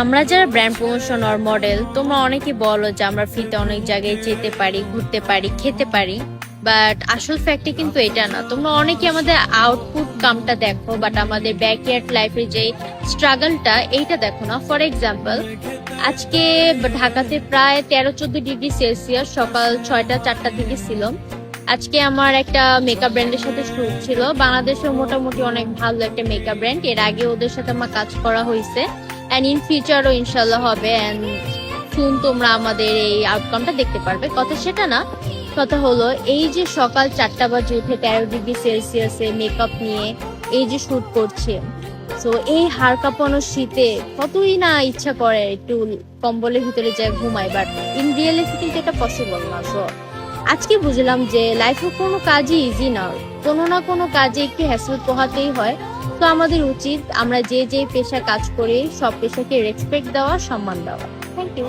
আমরা যারা brand promotion আর model তোমরা অনেকে বলো যে আমরা ফ্রিতে অনেক জায়গায় যেতে পারি, ঘুরতে পারি, খেতে পারি বাট আসল ফ্যাক্টে কিন্তু এটা না। তোমরা অনেকে আমাদের আউটপুট কামটা দেখো বাট আমাদের ব্যাকয়ার্ড লাইফের যে স্ট্রাগলটা এইটা দেখো না। ফর এক্সাম্পল আজকে ঢাকাতে প্রায় তেরো চোদ্দ ডিগ্রি সেলসিয়াস, সকাল ছয়টা চারটার দিকে ছিল আজকে আমার একটা মেকআপ ব্র্যান্ডের সাথে শুট ছিল। বাংলাদেশের মোটামুটি অনেক ভালো একটা মেকআপ ব্র্যান্ড এর আগে ওদের সাথে আমার কাজ করা হয়েছে। অ্যান্ড ইন ফিউচারও ইনশাল্লাহ হবে অ্যান্ড শুন তোমরা আমাদের এই আউটকামটা দেখতে পারবে। কথা সেটা না, কথা হলো এই যে সকাল চারটা বাজে উঠে তেরো ডিগ্রি সেলসিয়াসে মেকআপ নিয়ে এই যে শ্যুট করছে। তো এই হাড় কাঁপানো শীতে কতই না ইচ্ছা করে একটু কম্বলের ভিতরে যায় ঘুমাই বাট ইন রিয়েলিটি কিন্তু এটা পসিবল না। সো আজকে বুঝলাম যে লাইফে কোনো কাজই ইজি না। কোনো না কোনো কাজে একটু হ্যাসেল পোহাতেই হয়। তো আমাদের উচিত আমরা যে যে পেশা কাজ করি, সব পেশাকে রেসপেক্ট দেওয়া, সম্মান দেওয়া। Thank you